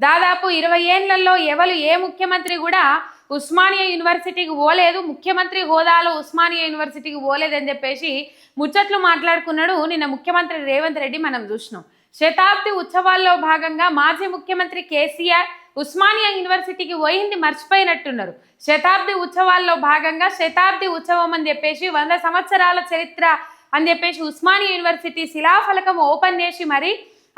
దాదాపు ఇరవై ఏండ్లలో ఎవరు ఏ ముఖ్యమంత్రి కూడా ఉస్మానియా యూనివర్సిటీకి పోలేదు ముఖ్యమంత్రి హోదాలో ఉస్మానియా యూనివర్సిటీకి పోలేదని చెప్పేసి ముచ్చట్లు మాట్లాడుకున్నాడు నిన్న ముఖ్యమంత్రి రేవంత్ రెడ్డి మనం చూసినాం. శతాబ్ది ఉత్సవాల్లో భాగంగా మాజీ ముఖ్యమంత్రి కేసీఆర్ ఉస్మానియా యూనివర్సిటీకి పోయింది మర్చిపోయినట్టున్నారు. శతాబ్ది ఉత్సవాల్లో భాగంగా శతాబ్ది ఉత్సవం అని చెప్పేసి వంద సంవత్సరాల చరిత్ర అని చెప్పేసి ఉస్మానియా యూనివర్సిటీ శిలాఫలకం ఓపెన్ చేసి మరి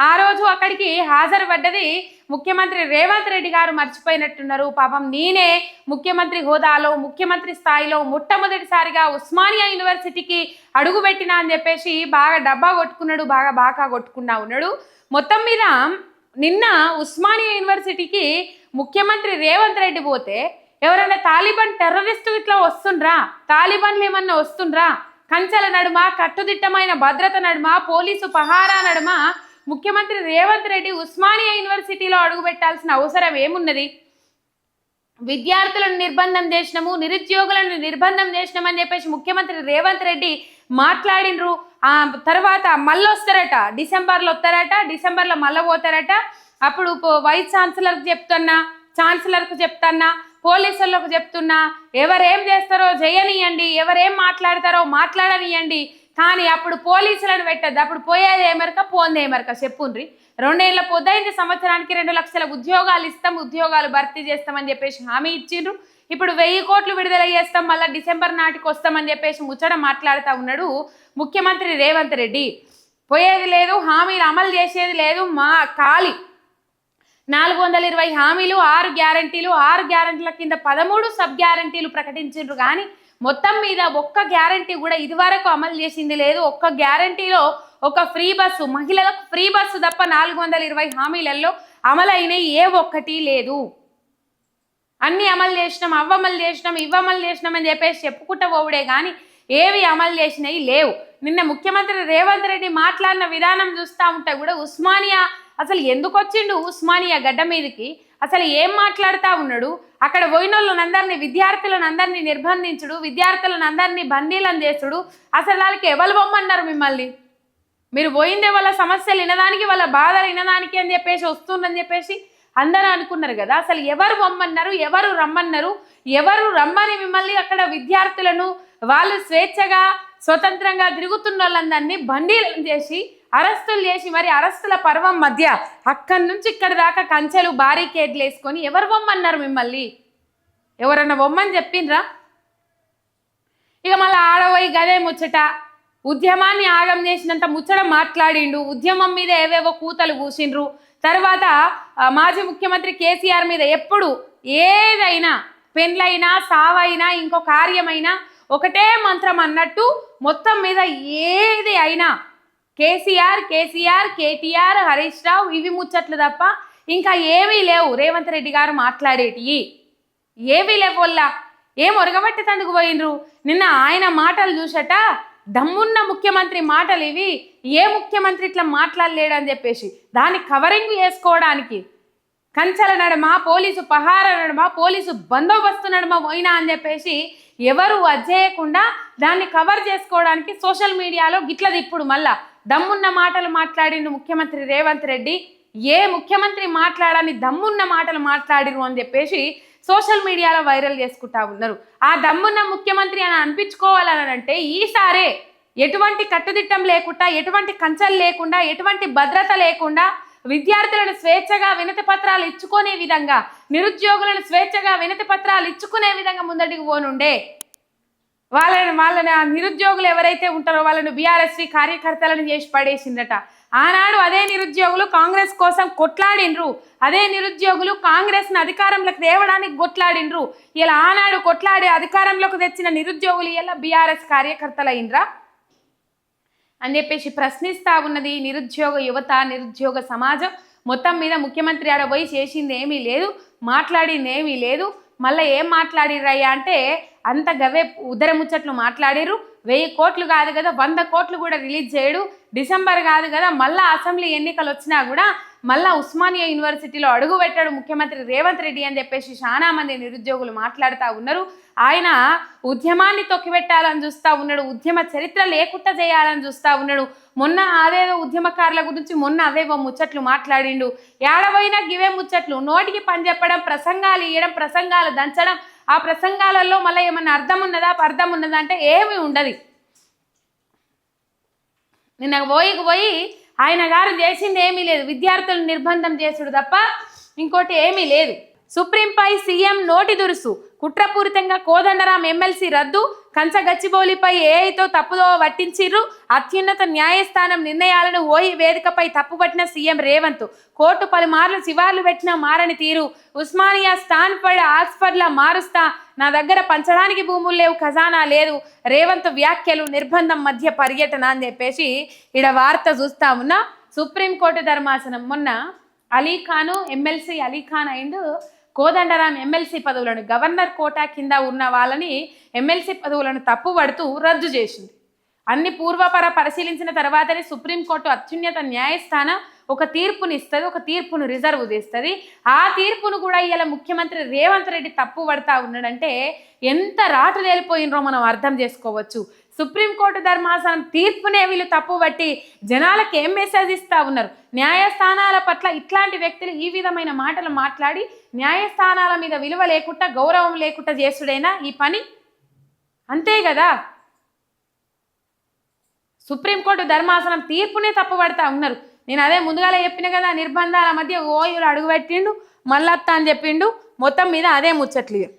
ఆ రోజు అక్కడికి హాజరు పడ్డది ముఖ్యమంత్రి రేవంత్ రెడ్డి గారు మర్చిపోయినట్టున్నారు. పాపం నేనే ముఖ్యమంత్రి హోదాలో ముఖ్యమంత్రి స్థాయిలో మొట్టమొదటిసారిగా ఉస్మానియా యూనివర్సిటీకి అడుగుపెట్టినా అని చెప్పేసి బాగా డబ్బా కొట్టుకున్నాడు బాగా బాగా కొట్టుకున్నా ఉన్నాడు. మొత్తం మీద నిన్న ఉస్మానియా యూనివర్సిటీకి ముఖ్యమంత్రి రేవంత్ రెడ్డి పోతే ఎవరైనా తాలిబాన్ టెర్రరిస్టు ఇట్లా వస్తుండ్రా తాలిబాన్లు ఏమన్నా వస్తుండ్రా? కంచెల నడుమ కట్టుదిట్టమైన భద్రత నడుమ పోలీసు పహారా నడుమ ముఖ్యమంత్రి రేవంత్ రెడ్డి ఉస్మానియా యూనివర్సిటీలో అడుగుపెట్టాల్సిన అవసరం ఏమున్నది? విద్యార్థులను నిర్బంధం చేసినాము నిరుద్యోగులను నిర్బంధం చేసినామని చెప్పేసి ముఖ్యమంత్రి రేవంత్ రెడ్డి మాట్లాడినరు. ఆ తర్వాత మళ్ళీ వస్తారట డిసెంబర్లో వస్తారట డిసెంబర్లో మళ్ళీ పోతారట. అప్పుడు వైస్ ఛాన్సలర్కి చెప్తున్నా ఛాన్సలర్కు చెప్తున్నా పోలీసులకు చెప్తున్నా ఎవరేం చేస్తారో చేయనియండి ఎవరేం మాట్లాడతారో మాట్లాడనియండి. కానీ అప్పుడు పోలీసులను పెట్టద్దు. అప్పుడు పోయేది ఏమరక పోంది ఏమరక చెప్పుండ్రి. రెండేళ్ళ పొద్దైంది సంవత్సరానికి రెండు లక్షల ఉద్యోగాలు ఇస్తాం ఉద్యోగాలు భర్తీ చేస్తామని చెప్పేసి హామీ ఇచ్చిండ్రు. ఇప్పుడు వెయ్యి కోట్లు విడుదల చేస్తాం మళ్ళీ డిసెంబర్ నాటికి వస్తామని చెప్పేసి ముచ్చట మాట్లాడుతూ ఉన్నాడు ముఖ్యమంత్రి రేవంత్ రెడ్డి. పోయేది లేదు హామీలు అమలు చేసేది లేదు మా ఖాళీ. నాలుగు వందల ఇరవై హామీలు ఆరు గ్యారంటీలు ఆరు గ్యారంటీల కింద పదమూడు సబ్ గ్యారంటీలు ప్రకటించిండ్రు కానీ మొత్తం మీద ఒక్క గ్యారంటీ కూడా ఇదివరకు అమలు చేసింది లేదు. ఒక్క గ్యారంటీలో ఒక ఫ్రీ బస్సు మహిళలకు ఫ్రీ బస్సు తప్ప నాలుగు వందల ఇరవై హామీలలో అమలైన ఏ ఒక్కటి లేదు. అన్ని అమలు చేసినాం అవ్వ అమలు చేసినాం ఇవ్వ అమలు చేసినాం అని చెప్పేసి చెప్పుకుంటూ పోవుడే కానీ ఏవి అమలు చేసినవి లేవు. నిన్న ముఖ్యమంత్రి రేవంత్ రెడ్డి మాట్లాడిన విధానం చూస్తూ ఉంటే కూడా ఉస్మానియా అసలు ఎందుకు వచ్చిండు ఉస్మానియా గడ్డ మీదకి? అసలు ఏం మాట్లాడుతూ ఉన్నాడు? అక్కడ పోయిన వాళ్ళనందరినీ విద్యార్థులను అందరినీ నిర్బంధించుడు విద్యార్థులను అందరినీ బందీలను చేసుడు అసలు వాళ్ళకి ఎవరు బొమ్మన్నారు మిమ్మల్ని? మీరు పోయిందే వాళ్ళ సమస్యలు వినడానికి వాళ్ళ బాధలు వినడానికి అని చెప్పేసి వస్తుందని చెప్పేసి అందరూ అనుకున్నారు కదా. అసలు ఎవరు బొమ్మన్నారు ఎవరు రమ్మన్నారు ఎవరు రమ్మని మిమ్మల్ని అక్కడ విద్యార్థులను వాళ్ళు స్వేచ్ఛగా స్వతంత్రంగా తిరుగుతున్న వాళ్ళందరినీ బందీలను చేసి అరెస్టులు చేసి మరి అరెస్టుల పర్వం మధ్య అక్కడి నుంచి ఇక్కడి దాకా కంచెలు బారీకేడ్లు వేసుకొని ఎవరు బొమ్మన్నారు మిమ్మల్ని? ఎవరన్నా బొమ్మని చెప్పిండ్రా? ఇక మళ్ళీ ఆడబోయి గదే ముచ్చట. ఉద్యమాన్ని ఆగం చేసినంత ముచ్చట మాట్లాడిండు. ఉద్యమం మీద ఏవేవో కూతలు కూసిండ్రు. తర్వాత మాజీ ముఖ్యమంత్రి కేసీఆర్ మీద ఎప్పుడు ఏదైనా పెండ్లైనా సావైనా ఇంకో కార్యమైనా ఒకటే మంత్రం అన్నట్టు మొత్తం మీద ఏది అయినా కేసీఆర్ కేసీఆర్ కేటీఆర్ హరీష్ రావు ఇవి ముచ్చట్లు తప్ప ఇంకా ఏమీ లేవు. రేవంత్ రెడ్డి గారు మాట్లాడేటివి ఏవీ లేవల్లా ఏం ఒరగబట్టి తందుకు పోయినరు నిన్న ఆయన మాటలు చూసట దమ్మున్న ముఖ్యమంత్రి మాటలు ఇవి. ఏ ముఖ్యమంత్రి ఇట్లా మాట్లాడలేడని చెప్పేసి. దాన్ని కవరింగ్ చేసుకోవడానికి. కంచెల నడమ పోలీసు పహార నడమ పోలీసు బందోబస్తు నడమ పోయినా అని చెప్పేసి ఎవరు అజ్జేయకుండా దాన్ని కవర్ చేసుకోవడానికి సోషల్ మీడియాలో గిట్ల ఇప్పుడు మళ్ళా. దమ్మున్న మాటలు మాట్లాడిండు ముఖ్యమంత్రి రేవంత్ రెడ్డి. ఏ ముఖ్యమంత్రి మాట్లాడని దమ్మున్న మాటలు మాట్లాడిరు అని చెప్పేసి సోషల్ మీడియాలో వైరల్ చేసుకుంటా ఉన్నారు. ఆ దమ్మున్న ముఖ్యమంత్రి అని అనిపించుకోవాలని అంటే ఈసారే ఎటువంటి కట్టుదిట్టం లేకుండా ఎటువంటి కంచెలు లేకుండా ఎటువంటి భద్రత లేకుండా విద్యార్థులను స్వేచ్ఛగా వినతి పత్రాలు ఇచ్చుకునే విధంగా నిరుద్యోగులను స్వేచ్ఛగా వినతి పత్రాలు ఇచ్చుకునే విధంగా ముందటికి పోనుండే. వాళ్ళని వాళ్ళని ఆ నిరుద్యోగులు ఎవరైతే ఉంటారో వాళ్ళని బీఆర్ఎస్వి కార్యకర్తలను చేసి పడేసిందట. ఆనాడు అదే నిరుద్యోగులు కాంగ్రెస్ కోసం కొట్లాడిండ్రు. అదే నిరుద్యోగులు కాంగ్రెస్ని అధికారంలోకి తేవడానికి కొట్లాడిండ్రు. ఇలా ఆనాడు కొట్లాడి అధికారంలోకి తెచ్చిన నిరుద్యోగులు ఇలా బీఆర్ఎస్ కార్యకర్తలైండ్రా? అని చెప్పేసి ప్రశ్నిస్తా ఉన్నది నిరుద్యోగ యువత నిరుద్యోగ సమాజం. మొత్తం మీద ముఖ్యమంత్రి ఆడ పోయి చేసింది ఏమీ లేదు మాట్లాడింది ఏమీ లేదు. మళ్ళీ ఏం మాట్లాడిరయ్యా అంటే అంత గవే ఉదర ముచ్చట్లు వెయ్యి కోట్లు కాదు కదా వంద కోట్లు కూడా రిలీజ్ చేయడు. డిసెంబర్ కాదు కదా మళ్ళా అసెంబ్లీ ఎన్నికలు వచ్చినా కూడా మళ్ళా ఉస్మానియా యూనివర్సిటీలో అడుగు పెట్టాడు ముఖ్యమంత్రి రేవంత్ రెడ్డి అని చెప్పేసి చాలా మంది నిరుద్యోగులు మాట్లాడుతూ ఉన్నారు. ఆయన ఉద్యమాన్ని తొక్కిపెట్టాలని చూస్తూ ఉన్నాడు ఉద్యమ చరిత్ర లేకుండా చేయాలని చూస్తూ ఉన్నాడు. మొన్న అదేదో ఉద్యమకారుల గురించి మొన్న అవేవో ముచ్చట్లు మాట్లాడిండు. ఏడవైనా గివే ముచ్చట్లు నోటికి పని చెప్పడం ప్రసంగాలు ఇవ్వడం ప్రసంగాలు దంచడం ఆ ప్రసంగాలలో మళ్ళీ ఏమన్నా అర్థం ఉన్నదా అర్థం ఉన్నదా అంటే ఏమీ ఉండదు. నిన్న పోయికి పోయి ఆయన గారు చేసింది ఏమీ లేదు. విద్యార్థులను నిర్బంధం చేసుడు తప్ప ఇంకోటి ఏమీ లేదు. సుప్రీంపై సీఎం నోటి దురుసు. కుట్రపూరితంగా కోదండరాం ఎమ్మెల్సీ రద్దు. కంచ గచ్చిబౌలిపై ఏఐతో తప్పుదో వట్టించిర్రు అత్యున్నత న్యాయస్థానం నిర్ణయాలను ఓయి వేదికపై తప్పుపట్టిన సీఎం రేవంత్. కోర్టు పలుమార్లు శివార్లు పెట్టిన మారని తీరు. ఉస్మానియా స్టాన్ఫర్డ్ ఆక్స్ఫర్డ్లా మారుస్తా. నా దగ్గర పంచడానికి భూములు లేవు ఖజానా లేదు. రేవంత్ వ్యాఖ్యలు నిర్బంధం మధ్య పర్యటన అని చెప్పేసి ఈడ వార్త చూస్తా ఉన్నా. సుప్రీంకోర్టు ధర్మాసనం మొన్న అలీఖాను ఎమ్మెల్సీ అలీఖాన్ అయిండు. కోదండరాం ఎమ్మెల్సీ పదవులను గవర్నర్ కోటా కింద ఉన్న వాళ్ళని ఎమ్మెల్సీ పదవులను తప్పుపడుతూ రద్దు చేసింది. అన్ని పూర్వపర పరిశీలించిన తర్వాతనే సుప్రీంకోర్టు అత్యున్నత న్యాయస్థానం ఒక తీర్పుని ఇస్తుంది ఒక తీర్పును రిజర్వ్ చేస్తుంది. ఆ తీర్పును కూడా ఇలా ముఖ్యమంత్రి రేవంత్ రెడ్డి తప్పు పడతా ఉన్నాడంటే ఎంత రాటు తేలిపోయినరో మనం అర్థం చేసుకోవచ్చు. సుప్రీంకోర్టు ధర్మాసనం తీర్పునే వీళ్ళు తప్పు పట్టి జనాలకు ఏం మెసేజ్ ఇస్తా ఉన్నారు? న్యాయస్థానాల పట్ల ఇట్లాంటి వ్యక్తులు ఈ విధమైన మాటలు మాట్లాడి న్యాయస్థానాల మీద విలువ లేకుండా గౌరవం లేకుండా చేసుడైనా ఈ పని? అంతే కదా? సుప్రీంకోర్టు ధర్మాసనం తీర్పునే తప్పుపడతా ఉన్నారు. నేను అదే ముందుగానే చెప్పిన కదా నిర్బంధాల మధ్య ఓయూరు అడుగుపెట్టిండు మళ్ళత్తా అని చెప్పిండు మొత్తం మీద అదే ముచ్చట్లేదు